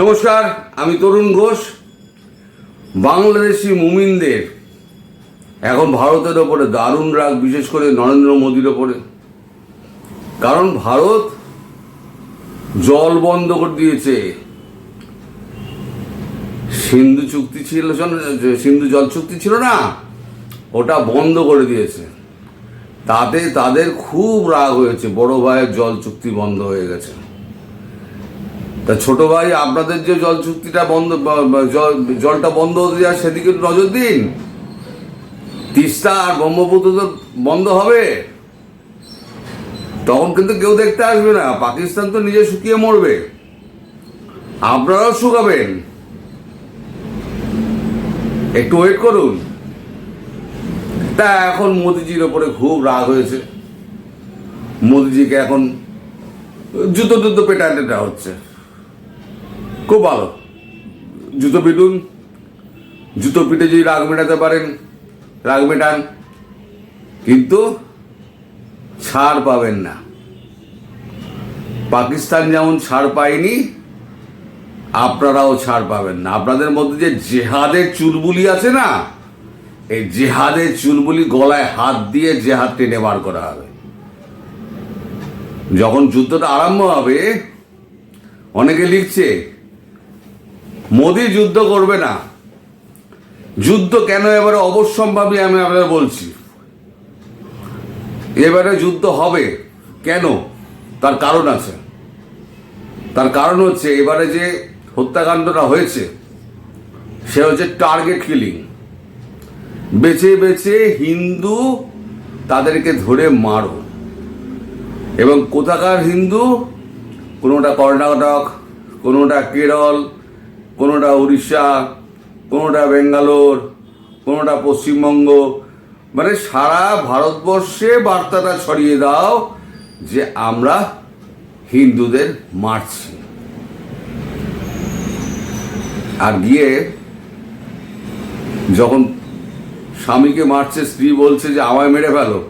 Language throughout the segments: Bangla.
নমস্কার, আমি তরুণ ঘোষ। বাংলাদেশি মুমিনদের, এখন ভারতের ওপরে দারুণ রাগ, বিশেষ করে নরেন্দ্র মোদীর ওপরে। কারণ ভারত জল বন্ধ করে দিয়েছে। সিন্ধু চুক্তি ছিল সিন্ধু জল চুক্তি ছিল না? ওটা বন্ধ করে দিয়েছে। তাতে তাদের খুব রাগ হয়েছে, বড় ভাইয়ের জল চুক্তি বন্ধ হয়ে গেছে। তা ছোট ভাই, আপনাদের যে জল চুক্তিটা বন্ধ জলটা বন্ধ হতে যায় সেদিকে নজর দিন। তিস্তা আর ব্রহ্মপুত্র তো বন্ধ হবে। তখন কিন্তু কেউ দেখতে আসবে না, পাকিস্তান তো নিজে শুকিয়ে মরবে। আপনারাও শুকাবেন। একটু ওয়েট করুন। তা এখন মোদিজির ওপরে খুব রাগ হয়েছে। মোদিজিকে এখন জুতো টুতো পেটানোটা হচ্ছে। খুব ভালো। জুতো পিটুন। জুতো পিটে যদি রাগ মেটাতে পারেন, রাগ মেটান। কিন্তু ছাড় পাবেন না। পাকিস্তান যেমন ছাড় পায়নি, আপনারাও ছাড় পাবেন না। আপনাদের মধ্যে যে জেহাদের চুলবুলি আছে না, এই জেহাদের চুলবুলি গলায় হাত দিয়ে জেহাদ টেনে বার করা হবে। যখন যুদ্ধটা আরম্ভ হবে, অনেকে লিখছে মোদি যুদ্ধ করবে না। যুদ্ধ কেন এবারে অবশ্যম্ভাবী আমি আপনাদের বলছি। এবারে যুদ্ধ হবে কেন? তার কারণ আছে। তার কারণ হচ্ছে এবারে যে হত্যাকাণ্ডটা হয়েছে, সে হচ্ছে টার্গেট কিলিং বেছে বেছে হিন্দু তাদেরকে ধরে মারো। এবং কোথাকার হিন্দু? কোনোটা কর্ণাটক, কোনোটা কেরল কোনোটা উড়িষ্যা, কোনোটা বেঙ্গালোর, কোনোটা পশ্চিমবঙ্গ। মানে সারা ভারতবর্ষে বার্তাটা ছড়িয়ে দাও যে আমরা হিন্দুদের মারছি। আর গিয়ে যখন স্বামীকে মারছে, স্ত্রী বলছে যে আমায় মেরে ফেলো,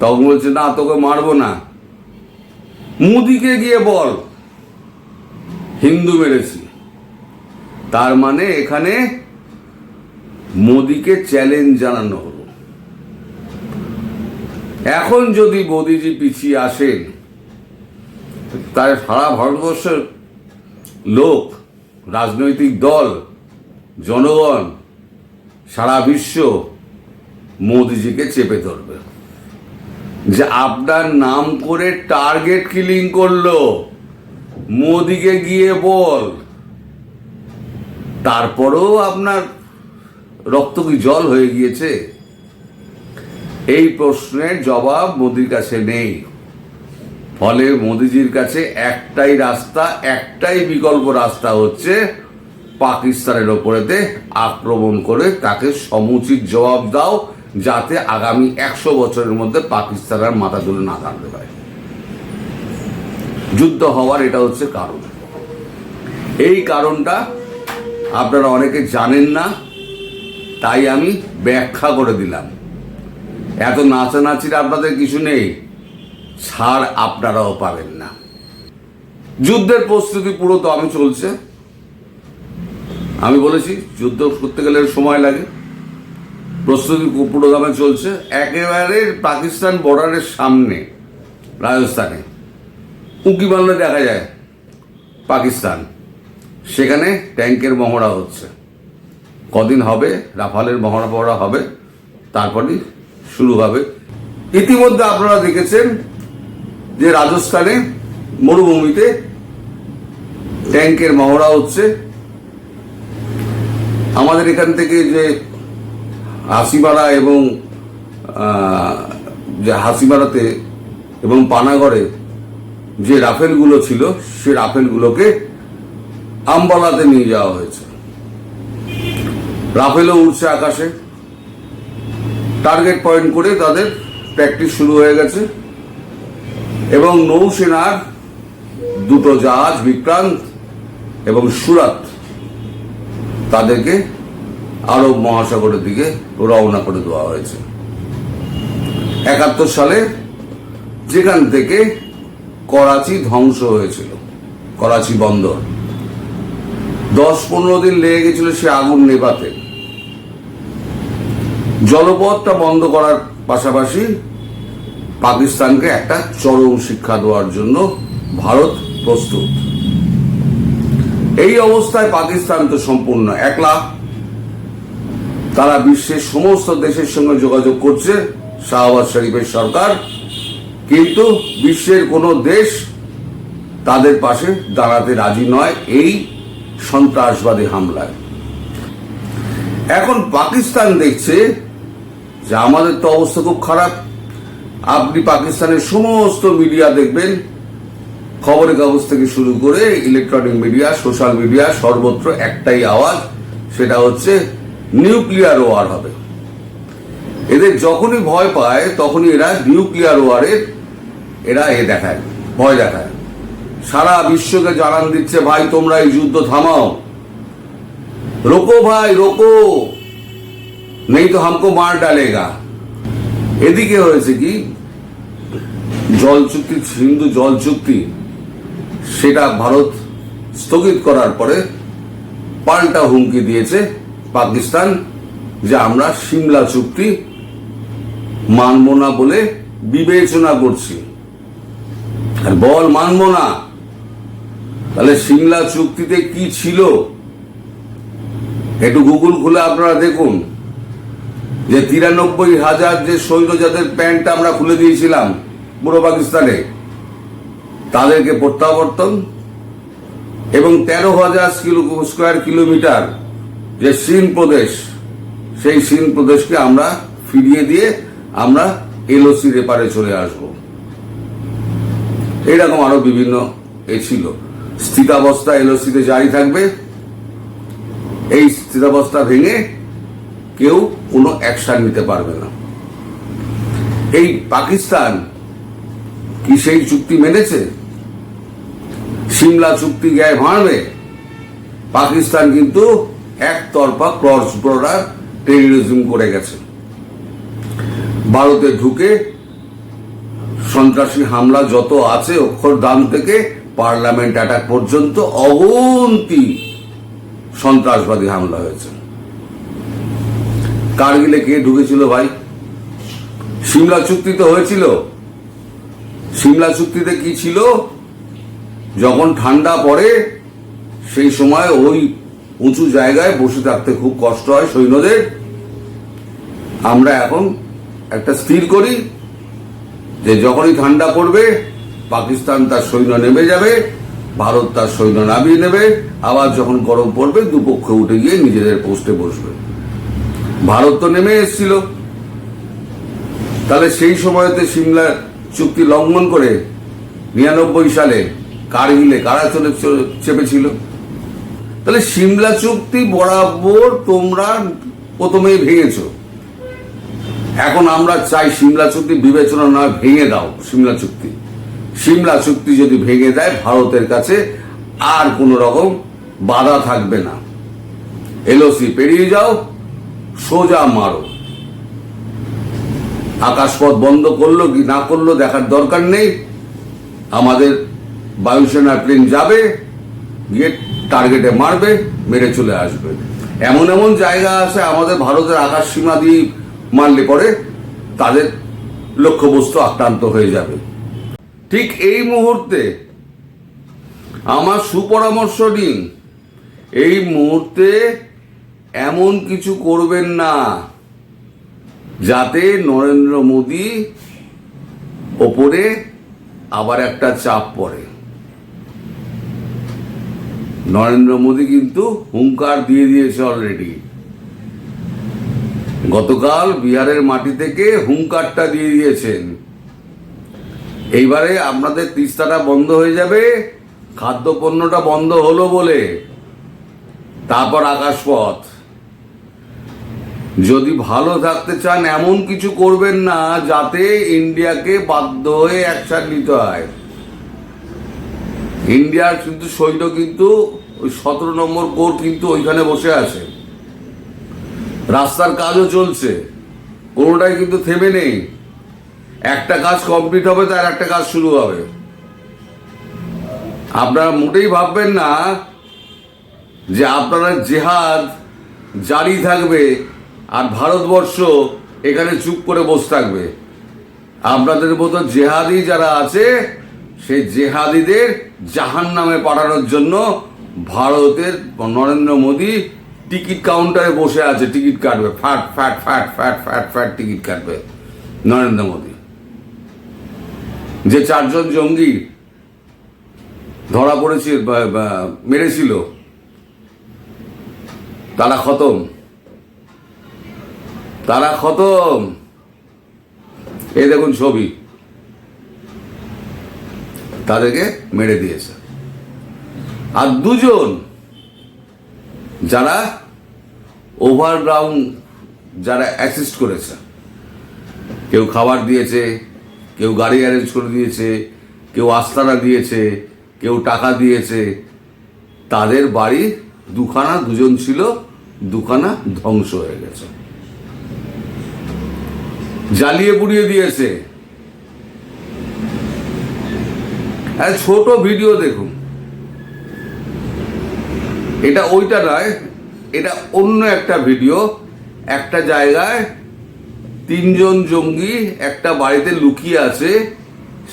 তখন বলছে, না, তোকে মারবো না। মুদিকে গিয়ে বল, হিন্দু মেরেছি। তার মানে এখানে মোদিকে চ্যালেঞ্জ জানানো হলো। এখন যদি মোদিজি পিছিয়ে আসেন তার সারা ভারতবর্ষের লোক, রাজনৈতিক দল, জনগণ, সারা বিশ্ব মোদিজিকে চেপে ধরবে। যে আপনার নাম করে টার্গেট কিলিং করল, মোদিকে গিয়ে বল। তারপরেও আপনার রক্ত কি জল হয়ে গিয়েছে? এই প্রশ্নের জবাব মোদির কাছে নেই। ফলে মোদিজির কাছে একটাই রাস্তা, একটাই বিকল্প রাস্তা হচ্ছে পাকিস্তানের ওপরেতে আক্রমণ করে তাকে সমুচিত জবাব দাও, যাতে আগামী একশো বছরের মধ্যে পাকিস্তান আর মাথা তুলে না দাঁড়াতে পারে। যুদ্ধ হওয়ার এটা হচ্ছে কারণ। এই কারণটা আপনারা অনেকে জানেন না, তাই আমি ব্যাখ্যা করে দিলাম। এত নাচানাচির আপনাদের কিছু নেই, ছাড় আপনারাও পাবেন না। যুদ্ধের প্রস্তুতি পুরো তো আমি চলছে। আমি বলেছি, যুদ্ধ করতে গেলে সময় লাগে। প্রস্তুতি পুরো দামে চলছে। একেবারে পাকিস্তান বর্ডারের সামনে, রাজস্থানে। উঁকি মারলে দেখা যায়, পাকিস্তান। সেখানে ট্যাঙ্কের মহড়া হচ্ছে। কদিন হবে, রাফালের মহড়া পহড়া হবে, তারপরই শুরু হবে। ইতিমধ্যে আপনারা দেখেছেন যে রাজস্থানে মরুভূমিতে ট্যাঙ্কের মহড়া হচ্ছে। আমাদের এখান থেকে যে হাসিমারা এবং যে হাসিমারাতে এবং পানাগড়ে যে রাফেলগুলো ছিল, সে রাফেলগুলোকে আম্বালাতে নিয়ে যাওয়া হয়েছে। রাফেলও উঠছে আকাশে। টার্গেট পয়েন্ট করে তাদের প্র্যাকটিস শুরু হয়ে গেছে। এবং নৌসেনার দুটো জাহাজ, বিক্রান্ত এবং সুরাত, তাদেরকে আরব মহাসাগরের দিকে রওনা করে দেওয়া হয়েছে। একাত্তর সালে যেখান থেকে করাচি ধ্বংস হয়েছিল, করাচি বন্দর। দশ পনেরো দিন লেগে গেছিল সে আগুন নেভাতে। জলপথটা বন্ধ করার পাশাপাশি পাকিস্তানকে একটা চরম শিক্ষা দেওয়ার জন্য ভারত প্রস্তুত। এই অবস্থায় পাকিস্তান তো সম্পূর্ণ একলা। তারা বিশ্বের সমস্ত দেশের সঙ্গে যোগাযোগ করছে, শাহবাজ শরীফের সরকার। কিন্তু বিশ্বের কোনো দেশ তাদের পাশে দাঁড়াতে রাজি নয়। এই সন্ত্রাসবাদী হামলায়। এখন পাকিস্তান দেখছে যে আমাদের তো অবস্থা খুব খারাপ। আপনি পাকিস্তানের সমস্ত মিডিয়া দেখবেন, খবরের কাগজ থেকে শুরু করে ইলেকট্রনিক মিডিয়া, সোশ্যাল মিডিয়া, সর্বত্র একটাই আওয়াজ, সেটা হচ্ছে নিউক্লিয়ার ওয়ার হবে। এদের যখনই ভয় পায়, তখনই এরা নিউক্লিয়ার ওয়ারের, এরা এ দেখায়, ভয় দেখায়। সারা বিশ্বকে জানান দিচ্ছে, ভাই, তোমরা এই যুদ্ধ থামাও। রোকো ভাই, রোকো! নেই তো, হামকো মার ডালেগা। এদিকে হয়েছে কি, জল চুক্তি হিন্দু জল চুক্তি, সেটা ভারত স্থগিত করার পরে পাল্টা হুমকি দিয়েছে পাকিস্তান যে আমরা সিমলা চুক্তি মানব না বলে বিবেচনা করছি। আর বল মানব না তাহলে সিমলা চুক্তিতে কি ছিল? একটু গুগল খুলে আপনারা দেখুন। যে তিরানব্বই হাজার যে সৈন্য যাদের প্যান্ট আমরা খুলে দিয়েছিলাম পূর্ব পাকিস্তানে, তাদেরকে প্রত্যাবর্তন এবং তেরো হাজার স্কোয়ার কিলোমিটার যে সিন প্রদেশ, সেই সিন প্রদেশকে আমরা ফিরিয়ে দিয়ে আমরা এলওসি রেপারে চলে আসব। এইরকম আরও বিভিন্ন এ ছিল। স্থিতাবস্থা এলওসিতে জারি থাকবে। এই স্থিতাবস্থা ভেঙে কেউ কোনো অ্যাকশন নিতে পারবে না। এই পাকিস্তান কি সেই চুক্তি মেনেছে? সিমলা চুক্তি গায়ে ভাঙবে? পাকিস্তান কিন্তু একতরফা ক্রস বর্ডার টেরিজম করে গেছে। ভারতে ঢুকে সন্ত্রাসী হামলা যত আছে অক্ষরধাম থেকে পার্লামেন্ট অ্যাটাক পর্যন্ত অগন্তি সন্ত্রাসবাদী হামলা হয়েছে। কারগিলে কে ঢুকেছিল ভাই? সিমলা চুক্তি তো হয়েছিল? সিমলা চুক্তিতে কি ছিল? যখন ঠান্ডা পড়ে, সেই সময় ওই উঁচু জায়গায় বসে থাকতে খুব কষ্ট হয় সৈন্যদের। আমরা এখন একটা স্থির করি যে যখনই ঠান্ডা পড়বে পাকিস্তান তার সৈন্য নেমে যাবে, ভারত তার সৈন্য নামিয়ে নেবে, আবার যখন গরম পড়বে, দুপক্ষ উঠে গিয়ে নিজেদের পোস্টে বসবে। ভারত তো নেমে এসেছিল। তাহলে সেই সময়তে সিমলা চুক্তি লঙ্ঘন করে নিরানব্বই সালে কারগিলে কারা চলে চেপেছিল? তাহলে সিমলা চুক্তি বরাবর তোমরা প্রথমেই ভেঙেছ। এখন আমরা চাই সিমলা চুক্তি বিবেচনা না ভেঙে দাও, সিমলা চুক্তি। সিমলা চুক্তি যদি ভেঙে দেয়, ভারতের কাছে আর কোন রকম বাধা থাকবে না। এলওসি পেরিয়ে যাও, সোজা মারো। আকাশপথ বন্ধ করল কি না করল দেখার দরকার নেই। আমাদের বায়ুসেনার প্লেন যাবে, গিয়ে টার্গেটে মারবে, মেরে চলে আসবে। এমন এমন জায়গা আছে, আমাদের ভারতের আকাশ সীমা দিয়ে মারলে পরে তাদের লক্ষ্যবস্তু আক্রান্ত হয়ে যাবে। ঠিক এই মুহূর্তে আমার সুপরামর্শ দিন এই মুহূর্তে এমন কিছু করবেন না, যাতে নরেন্দ্র মোদী ওপরে আবার একটা চাপ পড়ে। নরেন্দ্র মোদী কিন্তু হুঙ্কার দিয়ে দিয়েছে অলরেডি গতকাল বিহারের মাটি থেকে হুঙ্কারটা দিয়ে দিয়েছেন। এইবারে আপনাদের তিস্তাটা বন্ধ হয়ে যাবে, খাদ্যপণ্যটা বন্ধ হলো বলে। তারপর আকাশপথ। যদি ভালো থাকতে চান, এমন কিছু করবেন না যাতে ইন্ডিয়াকে বাধ্য হয়ে অ্যাকশন নিতে হয়। ইন্ডিয়ার কিন্তু সৈন্য কিন্তু ওই সতেরো নম্বর কোর কিন্তু ওইখানে বসে আছে। রাস্তার কাজও চলছে। কোনোটাই কিন্তু থেমে নেই। একটা কাজ কমপ্লিট হবে, তার একটা কাজ শুরু হবে। আপনারা মোটেই ভাববেন না যে আপনারা জেহাদ জারি থাকবে আর ভারতবর্ষ এখানে চুপ করে বসে থাকবে। আপনাদের মতো জেহাদি যারা আছে, সেই জেহাদিদের জাহান নামে পাঠানোর জন্য ভারতের নরেন্দ্র মোদী টিকিট কাউন্টারে বসে আছে, টিকিট কাটবে ফ্যাট ফ্যাট ফ্যাট ফ্যাট ফ্যাট ফ্যাট টিকিট কাটবে নরেন্দ্র মোদী। যে চারজন জঙ্গি ধরা পড়েছে মেরেছিল, তারা খতম। তারা খতম। এই দেখুন ছবি। তাদেরকে মেরে দিয়েছে। আর দুজন যারা ওভারগ্রাউন্ড যারা অ্যাসিস্ট করেছে, কেউ খাবার দিয়েছে কেউ গাড়ি অ্যারেঞ্জ করে দিয়েছে, কেউ আস্তানা দিয়েছে, কেউ টাকা দিয়েছে। তাদের বাড়ি দুখানা, দুজন ছিল, দুখানা ধ্বংস হয়ে গেছে। জ্বালিয়ে পুড়িয়ে দিয়েছে। ছোট ভিডিও দেখুন। এটা ওইটা নয়, এটা অন্য একটা ভিডিও একটা জায়গায় তিনজন জঙ্গি একটা বাড়িতে লুকিয়ে আছে,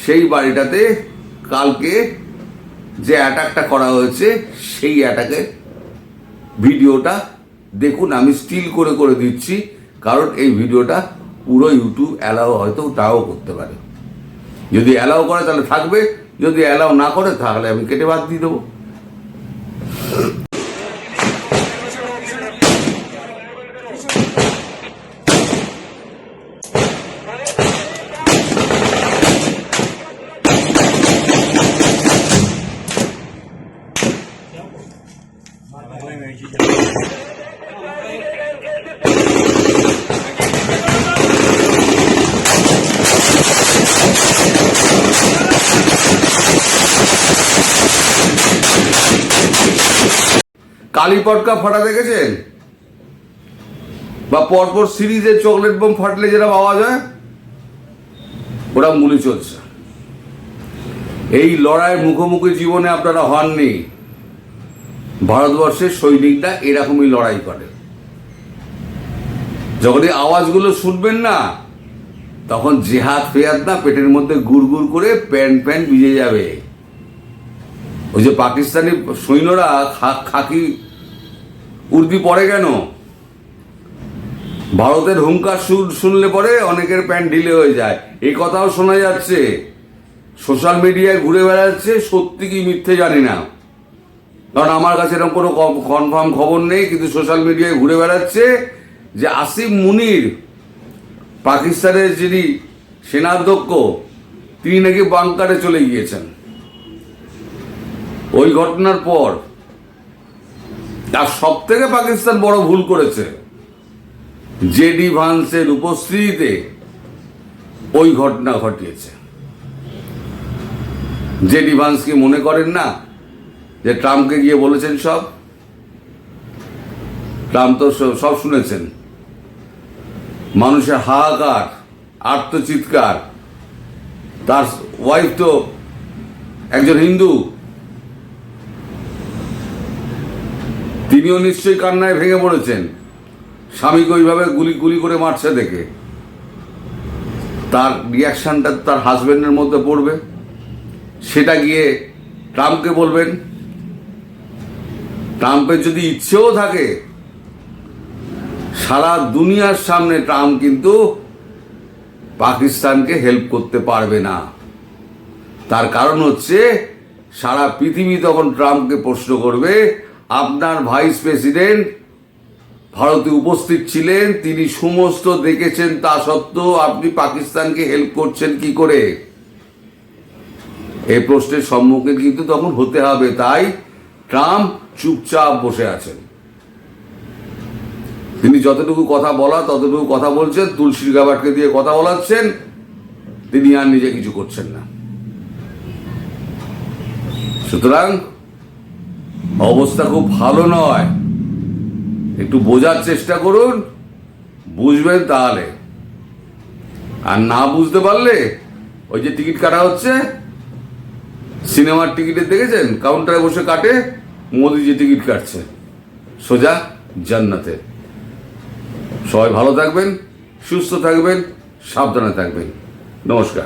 সেই বাড়িটাতে কালকে যে অ্যাটাকটা করা হয়েছে, সেই অ্যাটাকের ভিডিওটা দেখুন, আমি স্টিল করে করে দিচ্ছি, কারণ এই ভিডিওটা পুরো ইউটিউব অ্যালাও হয়তো তাও করতে পারে। যদি অ্যালাও করে তাহলে থাকবে, যদি অ্যালাও না করে তাহলে আমি কেটে বাদ দিয়ে দেবো। কালী পটকা ফাটা দেখেছেন? বা পরপর সিরিজে চকলেট বোম ফাটলে যেটা পাওয়া যায়? ওরা মুলি চলছে। এই লড়াই মুখোমুখি জীবনে আপনারা হননি। ভারতবর্ষের সৈনিকরা এরকমই লড়াই করে। যখন এই আওয়াজগুলো শুনবেন না, তখন জেহাদ ফেয়াদ না পেটের মধ্যে গুড় গুড় করে প্যান প্যান ভিজে যাবে। ওই যে পাকিস্তানি সৈন্যরা খাকি উর্দি পড়ে কেন? ভারতের হুঙ্কার সুর শুনলে পরে অনেকের প্যান্ট ঢিলে হয়ে যায়। এই কথাও শোনা যাচ্ছে। সোশ্যাল মিডিয়ায় ঘুরে বেড়াচ্ছে, সত্যি কি মিথ্যে জানি না। কারণ আমার কাছে এরকম কোনো কনফার্ম খবর নেই, কিন্তু সোশ্যাল মিডিয়ায় ঘুরে বেড়াচ্ছে যে আসিফ মুনির, পাকিস্তানের যিনি সেনাধ্যক্ষ, তিনি নাকি বাংকারে চলে গিয়েছেন। ওই ঘটনার পর আর সব থেকে পাকিস্তান বড় ভুল করেছে। জেডি ভান্সের উপস্থিতিতে ওই ঘটনা ঘটিয়েছে। জেডি ভান্স কি মনে করেন না যে ট্রাম্পকে গিয়ে বলেছেন সব? ট্রাম্প তো সব- শুনেছেন। মানুষের হাহাকার, আত্মচিৎকার। তার ওয়াইফ তো একজন হিন্দু। তিনিও নিশ্চয়ই কান্নায় ভেঙে পড়েছেন। স্বামীকে ওইভাবে গুলি গুলি করে মারছে দেখে। তার রিয়াকশনটা তার হাজবেন্ডের মধ্যে পড়বে। সেটা গিয়ে ট্রাম্পকে বলবেন, ট্রাম্পের যদি ইচ্ছেও থাকে, সারা দুনিয়ার সামনে ট্রাম্প কিন্তু পাকিস্তানকে হেল্প করতে পারবে না। তার কারণ হচ্ছে, সারা পৃথিবী তখন ট্রাম্পকে প্রশ্ন করবে আপনার ভাইস প্রেসিডেন্ট ভারতে উপস্থিত ছিলেন, তিনি সমস্ত দেখেছেন তা সত্ত্বেও আপনি পাকিস্তানকে হেল্প করছেন কি করে? এই প্রশ্নের সম্মুখীন কিন্তু তখন হতে হবে, তাই ট্রাম্প চুপচাপ বসে আছেন। তিনি যতটুকু কথা বলা, ততটুকু কথা বলছেন তুলসী গাবাটকে দিয়ে কথা বলাচ্ছেন, তিনি আর নিজে কিছু করছেন না। সুতরাং অবস্থা খুব ভালো নয়। একটু বোঝার চেষ্টা করুন। বুঝবেন তাহলে। আর না বুঝতে পারলে ওই যে টিকিট কাটা হচ্ছে, সিনেমার টিকিটে দেখেছেন? কাউন্টারে বসে কাটে মোদিজি টিকিট কাটছে। সোজা জান্নাতে। সবাই ভালো থাকবেন, সুস্থ থাকবেন, সাবধানে থাকবেন। নমস্কার।